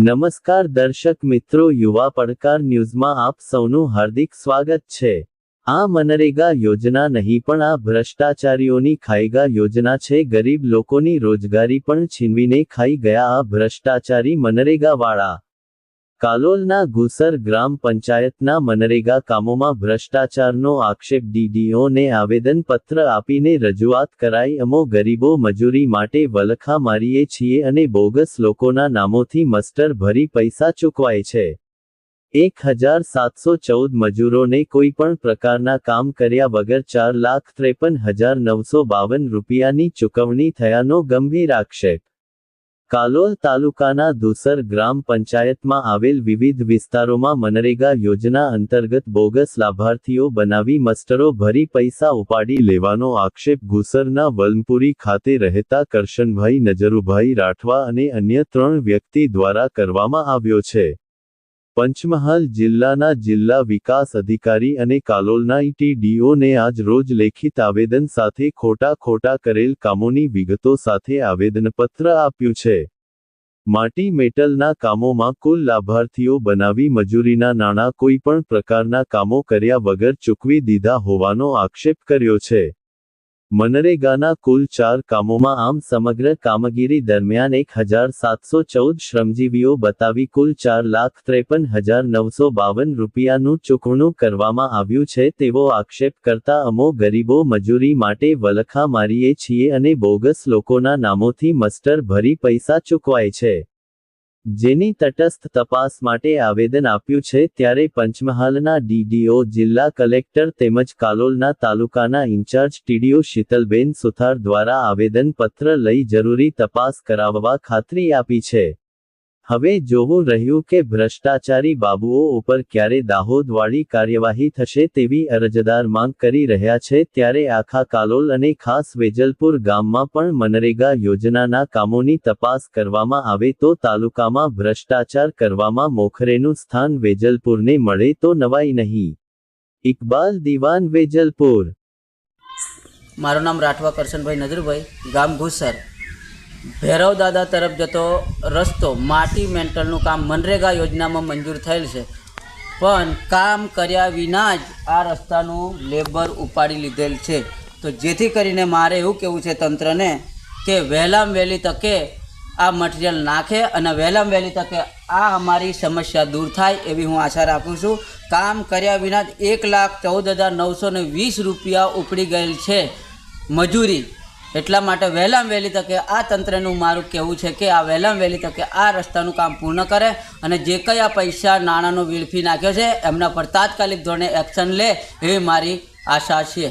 નમસ્કાર દર્શક મિત્રો, યુવા પડકાર ન્યૂઝમાં આપ સૌનું હાર્દિક સ્વાગત છે. આ મનરેગા યોજના નહીં પણ આ ભ્રષ્ટાચારીઓની ખાઈગા યોજના છે. ગરીબ લોકોની રોજગારી પણ છીનવીને ખાઈ ગયા આ ભ્રષ્ટાચારી મનરેગાવાળા. કાલોલના ગુસર ગ્રામ પંચાયતના મનરેગા કામોમાં ભ્રષ્ટાચારનો આક્ષેપ ડીડીઓને આવેદનપત્ર આપીને રજૂઆત કરાઈ અમો ગરીબો મજૂરી માટે વલખા મારીએ છીએ અને બોગસ લોકોના નામોથી મસ્ટર ભરી પૈસા ચૂકવાય છે. એક હજાર સાતસો ચૌદ મજૂરોને કોઈ પણ પ્રકારના કામ કર્યા વગર ચાર લાખ ત્રેપન હજાર નવસો બાવન રૂપિયાની ચૂકવણી થયાનો ગંભીર આક્ષેપ. કાલોલ તાલુકાના દુસર ગ્રામ પંચાયતમાં આવેલ વિવિધ વિસ્તારોમાં મનરેગા યોજના અંતર્ગત બોગસ લાભાર્થીઓ બનાવી મસ્ટરો ભરી પૈસા ઉપાડી લેવાનો આક્ષેપ ગુસરના વલમપુરી ખાતે રહેતા કરશનભાઈ નજરુભાઈ રાઠવા અને અન્ય ત્રણ વ્યક્તિ દ્વારા કરવામાં આવ્યો છે. પંચમહાલ જિલ્લાના જિલ્લા વિકાસ અધિકારી અને કાલોલના ઈટીડીઓને આજ રોજ લેખિત આવેદન સાથે ખોટા ખોટા કરેલ કામોની વિગતો સાથે આવેદનપત્ર આપ્યું છે. માટી મેટલના કામોમાં કુલ લાભાર્થીઓ બનાવી મજૂરીના નાણાં કોઈ પણ પ્રકારના કામો કર્યા વગર ચૂકવી દીધા હોવાનો આક્ષેપ કર્યો છે. મનરેગાના કુલ ચાર કામોમાં આમ સમગ્ર કામગીરી દરમિયાન એક હજાર સાતસો ચૌદ શ્રમજીવીઓ બતાવી કુલ ચાર લાખ ત્રેપન હજાર નવસો બાવન રૂપિયાનું ચૂકવણું કરવામાં આવ્યું છે તેવો આક્ષેપ કરતા અમો ગરીબો મજૂરી માટે વલખા મારીએ છીએ અને બોગસ લોકોના નામોથી મસ્ટર ભરી પૈસા ચૂકવાય છે. જેની તટસ્થ તપાસ માટે આવેદન આપ્યું છે ત્યારે પંચમહાલના ડીડીઓ જિલ્લા કલેક્ટર તેમજ કાલોલના તાલુકાના ઇન્ચાર્જ ટીડીઓ શીતલબેન સુથાર દ્વારા આવેદનપત્ર લઈ જરૂરી તપાસ કરાવવા ખાતરી આપી છે. હવે જોવું રહ્યું કે ભ્રષ્ટાચારી બાબુઓ ઉપર ક્યારે દાહોદવાળી કાર્યવાહી થશે તેવી અરજદાર માંગ કરી રહ્યા છે ત્યારે આખા કાલોલ અને ખાસ વેજલપુર ગામમાં પણ મનરેગા યોજનાના કામોની તપાસ કરવામાં આવે તો તાલુકામાં ભ્રષ્ટાચાર કરવામાં મોખરેનું સ્થાન વેજલપુરને મળે તો નવાઈ નહીં. ઇકબાલ દિવાન વેજલપુર. મારું નામ રાઠવા કરશનભાઈ નજરભાઈ, ગામ ઘુસર. ભૈરવ દાદા તરફ જતો રસ્તો માટી મેન્ટલનું કામ મનરેગા યોજનામાં મંજૂર થયેલ છે. પણ કામ કર્યા વિના જ આ રસ્તાનું લેબર ઉપાડી લીધેલ છે. તો જેથી કરીને મારે એવું કહેવું છે તંત્રને કે વહેલામ વહેલી તકે આ મટીરિયલ નાખે અને વહેલામ વહેલી તકે આ અમારી સમસ્યા દૂર થાય એવી હું આશા રાખું છું. કામ કર્યા વિના જ એક લાખ ચૌદ હજાર નવસો વીસ રૂપિયા ઉપડી ગયેલ છે. મજૂરી એટલા માટે વહેલામ વહેલી તકે આ તંત્રનું મારું કહેવું છે કે આ વહેલામ વહેલી તકે આ રસ્તાનું કામ પૂર્ણ કરે અને જે કંઈ આ પૈસા નાણાંનો વેડફી નાખ્યો છે, એમના પર તાત્કાલિક ધોરણે એક્શન લે એવી મારી આશા છે.